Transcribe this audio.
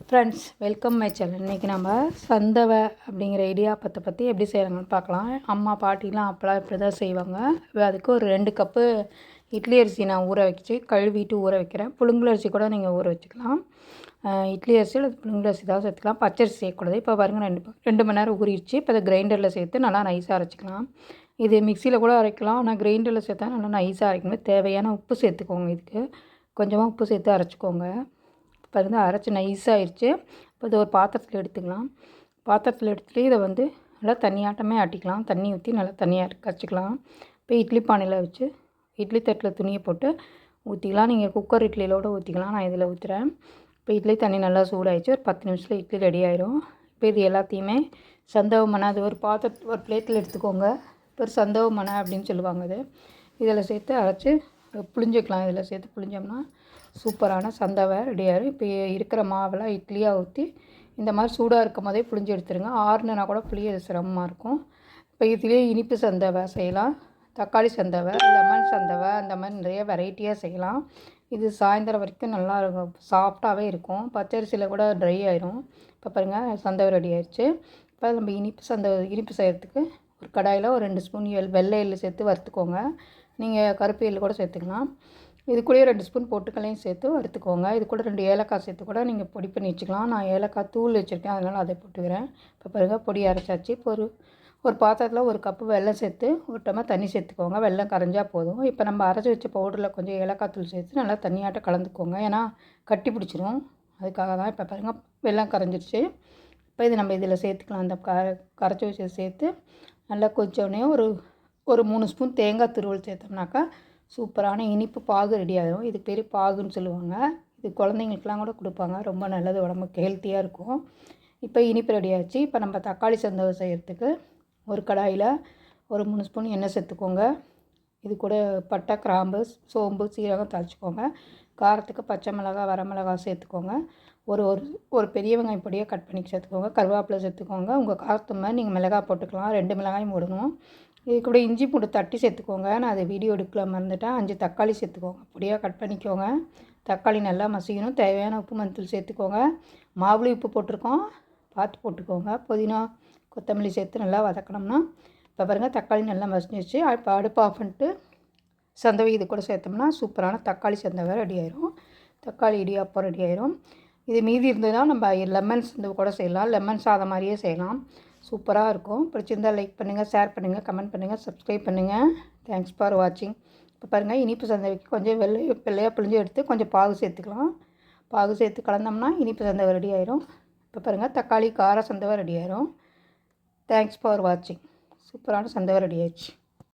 Friends welcome my channel இன்றைக்கி நம்ம சந்தவை அப்படிங்கிற இடியாப்பத்தை பற்றி எப்படி செய்கிறாங்கன்னு பார்க்கலாம். அம்மா பாட்டிலாம் அப்போலாம் இப்படி தான் செய்வாங்க. அதுக்கு ஒரு ரெண்டு கப்பு இட்லி அரிசி நான் ஊற வச்சு கழுவிட்டு ஊற வைக்கிறேன். புழுங்கல் அரிசி கூட நீங்கள் ஊற வச்சுக்கலாம். இட்லி அரிசி அல்லது புழுங்கல் அரிசி தான் சேர்த்துக்கலாம். பச்சரிசி சேர்க்கக்கூடாது இப்போ பாருங்க ரெண்டு ரெண்டு மணி நேரம் ஊறிடுச்சு. இப்போ அதை கிரைண்டரில் சேர்த்து நல்லா நைஸாக அரைச்சிக்கலாம். இது மிக்சியில் கூட அரைக்கலாம். ஆனால் கிரைண்டரில் சேர்த்தா நல்லா நைஸாக அரைக்கணும். தேவையான உப்பு சேர்த்துக்கோங்க இதுக்கு. கொஞ்சமாக உப்பு சேர்த்து அரைச்சிக்கோங்க. இப்போ வந்து அரைச்சி நைஸாகிடுச்சு இப்போ இதை ஒரு பாத்திரத்தில் எடுத்துக்கலாம். பாத்திரத்தில் எடுத்துகிட்டு இதை வந்து நல்லா தண்ணியாட்டமே ஆட்டிக்கலாம். தண்ணி ஊற்றி நல்லா தண்ணியாக கரைச்சிக்கலாம். இப்போ இட்லி பானையில் வச்சு இட்லி தட்டில் துணியை போட்டு ஊற்றிக்கலாம் நீங்கள் குக்கர் இட்லியிலோடு ஊற்றிக்கலாம் நான் இதில் ஊற்றுறேன் இப்போ இட்லி தண்ணி நல்லா சூடாயிடுச்சு. ஒரு பத்து நிமிஷத்தில் இட்லி ரெடி ஆயிரும். இப்போ இது எல்லாத்தையுமே சந்தவ மனை அது ஒரு பாத்திர ஒரு பிளேட்டில் எடுத்துக்கோங்க. இப்போ ஒரு சந்தவ மனை அப்படின்னு சொல்லுவாங்க அது. இதில் சேர்த்து அரைச்சி புளிஞ்சிக்கலாம் இதில் சேர்த்து புளிஞ்சோம்னா சூப்பரான சந்தவை ரெடி இப்போ இருக்கிற மாவெல்லாம் இட்லியாக ஊற்றி இந்த மாதிரி சூடாக இருக்கும் போதே புளிஞ்சு எடுத்துருங்க. ஆறுனா கூட புளிய சிரமமாக இருக்கும். இப்போ இதுலேயே இனிப்பு சந்தவை செய்யலாம். தக்காளி சந்தவை லெமன் சந்தவை அந்த மாதிரி நிறைய வெரைட்டியாக செய்யலாம். இது சாயந்தரம் வரைக்கும் நல்லா இருக்கும். சாஃப்டாகவே இருக்கும். பச்சரிசியில் கூட ட்ரை ஆயிரும். இப்போ பாருங்கள் சந்தவை ரெடி ஆயிடுச்சு. இப்போ நம்ம இனிப்பு சந்தவை இனிப்பு செய்கிறதுக்கு ஒரு கடாயில் ஒரு ரெண்டு ஸ்பூன் எல் வெள்ளை எள்ளு சேர்த்து வறுத்துக்கோங்க. நீங்கள் கருப்பையில் கூட சேர்த்துக்கலாம். இது கூடயே ரெண்டு ஸ்பூன் பொட்டுக்கல்லையும் சேர்த்து வறுத்துக்கோங்க. இது கூட ரெண்டு ஏலக்காய் சேர்த்து கூட நீங்கள் பொடி பண்ணி வச்சுக்கலாம். நான் ஏலக்காய் தூள் வச்சுருக்கேன் அதனால் அதை போட்டுக்கிறேன். இப்போ பாருங்க பொடி அரைச்சாச்சு. இப்போ ஒரு ஒரு பாத்திரத்தில் ஒரு கப்பு வெல்லம் சேர்த்து ஒரு தண்ணி சேர்த்துக்கோங்க. வெல்லம் கரைஞ்சால் போதும். இப்போ நம்ம அரைச்சி வச்ச பவுடரில் கொஞ்சம் ஏலக்காய் தூள் சேர்த்து நல்லா தண்ணியாட்ட கலந்துக்கோங்க. ஏன்னா கட்டி பிடிச்சிரும். அதுக்காக தான் இப்போ பாருங்கள் வெல்லம் கரைஞ்சிருச்சு. இப்போ இது நம்ம இதில் சேர்த்துக்கலாம். அந்த க கரைச்சி வச்சதை சேர்த்து நல்லா கொஞ்சோடனே ஒரு ஒரு மூணு ஸ்பூன் தேங்காய் துருவல் சேர்த்தோம்னாக்கா சூப்பரான இனிப்பு பாகு ரெடி ஆகிடும் இதுக்கு பேர் பாகுன்னு சொல்லுவாங்க. இது குழந்தைங்களுக்குலாம் கூட கொடுப்பாங்க. ரொம்ப நல்லது உடம்புக்கு ஹெல்த்தியாக இருக்கும். இப்போ இனிப்பு ரெடி ஆச்சு. இப்போ நம்ம தக்காளி சந்தோசம் செய்கிறதுக்கு ஒரு கடாயில் ஒரு மூணு ஸ்பூன் எண்ணெய் சேர்த்துக்கோங்க. இது கூட பட்டை கிராம்பு சோம்பு சீரகம் தாளிச்சிக்கோங்க. காரத்துக்கு பச்சை மிளகா வரமிளகா சேர்த்துக்கோங்க. ஒரு ஒரு ஒரு பெரிய வெங்காயம் பொடியாக கட் பண்ணி சேர்த்துக்கோங்க. கருவேப்பிலை சேர்த்துக்கோங்க. உங்கள் காரத்து மாதிரி நீங்கள் மிளகாய் போட்டுக்கலாம். ரெண்டு மிளகாயும் போடணும். இது கூட இஞ்சி பூண்டு தட்டி சேர்த்துக்கோங்க. நான் அதை வீடியோ எடுக்கல மறந்துட்டேன். அஞ்சு தக்காளி சேர்த்துக்கோங்க. பொடியாக கட் பண்ணிக்கோங்க. தக்காளி நல்லா மசிக்கணும் தேவையான உப்பு மஞ்சள் சேர்த்துக்கோங்க. மாவுளி உப்பு போட்டிருக்கோம். பார்த்து போட்டுக்கோங்க. புதினா கொத்தமல்லி சேர்த்து நல்லா வதக்கணும்னா இப்போ பாருங்கள் தக்காளி நல்லா மசிஞ்சிச்சு இப்போ அடுப்பு ஆஃப் பண்ணிட்டு சந்தவை இது கூட சேர்த்தோம்னா சூப்பரான தக்காளி சந்தவை ரெடி ஆயிரும். தக்காளி இடியாப்பம் ரெடி ஆயிரும். இது மீதி இருந்ததுன்னா நம்ம லெமன் சந்தவை கூட செய்யலாம். லெமன் சாதம் மாதிரியே செய்யலாம். சூப்பராக இருக்கும். பிடிச்சிருந்தால் லைக் பண்ணுங்கள் ஷேர் பண்ணுங்கள் கமெண்ட் பண்ணுங்கள் சப்ஸ்கிரைப் பண்ணுங்கள் தேங்க்ஸ் ஃபார் வாட்சிங் இப்போ பாருங்கள் இனிப்பு சந்தவைக்கு கொஞ்சம் வெள்ளை வெள்ளையாக பிழிஞ்சு எடுத்து கொஞ்சம் பாகு சேர்த்துக்கலாம். பாகு சேர்த்து கலந்தோம்னா இனிப்பு சந்தவை ரெடி ஆயிரும். இப்போ பாருங்கள் தக்காளி கார சந்தவை ரெடி ஆயிரும். தேங்க்ஸ் ஃபார் வாட்சிங் சூப்பரான சந்தவை ரெடி ஆயிடுச்சு.